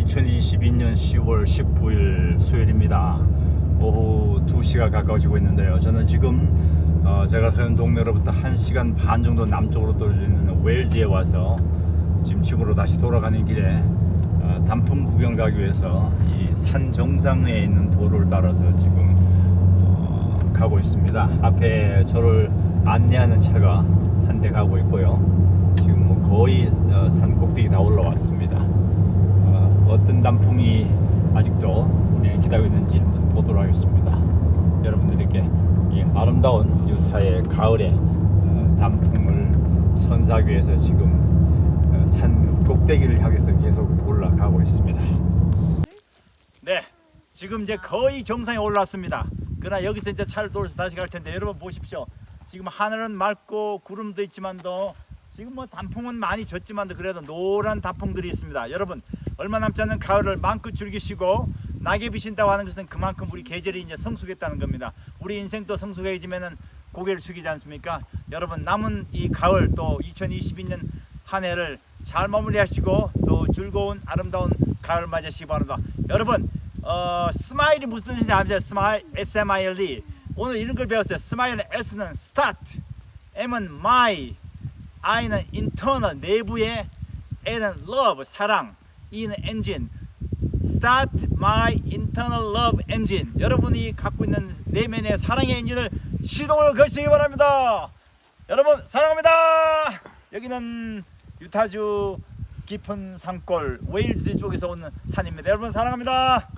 2022년 10월 19일 수요일입니다. 오후 2시가 가까워지고 있는데요. 저는 지금 어, 제가 사는 동네로부터 1시간 반 정도 남쪽으로 떨어져 있는 웨일즈에 와서 지금 집으로 다시 돌아가는 길에 어, 단풍 구경 가기 위해서 이 산 정상에 있는 도로를 따라서 지금 어, 가고 있습니다. 앞에 저를 안내하는 차가 한 대 가고 있고요. 지금 뭐 거의 어, 산 꼭대기 다 올라왔습니다. 어, 어떤 단풍이 아직도 우리를 기다리고 있는지 한번 보도록 하겠습니다. 여러분들에게 이 아름다운 유타의 가을의 어, 단풍을 선사하기 위해서 지금 어, 산 꼭대기를 향해서 계속 올라가고 있습니다. 네, 지금 이제 거의 정상에 올랐습니다. 그러나 여기서 이제 차를 돌려서 다시 갈 텐데 여러분 보십시오. 지금 하늘은 맑고 구름도 있지만도 지금 뭐 단풍은 많이 졌지만도 그래도 노란 단풍들이 있습니다. 여러분 얼마 남지 않은 가을을 마음껏 즐기시고 낙엽이 신다고 하는 것은 그만큼 우리 계절이 이제 성숙했다는 겁니다. 우리 인생도 성숙해지면은 고개를 숙이지 않습니까? 여러분 남은 이 가을 또 2022년 한 해를 잘 마무리하시고 또 즐거운 아름다운 가을 맞으시기 바랍니다. 여러분 어, 스마일이 무슨 뜻인지 아세요? 스마일 S M I L E 오늘 이런 걸 배웠어요. 스마일은 S는 start, M은 my, I는 internal 내부의 L은 love 사랑, E는 engine. Start my internal love engine. 여러분이 갖고 있는 내면의 사랑의 엔진을 시동을 거시기 바랍니다. 여러분 사랑합니다. 여기는 유타주 깊은 산골 웨일즈 쪽에서 오는 산입니다. 여러분 사랑합니다.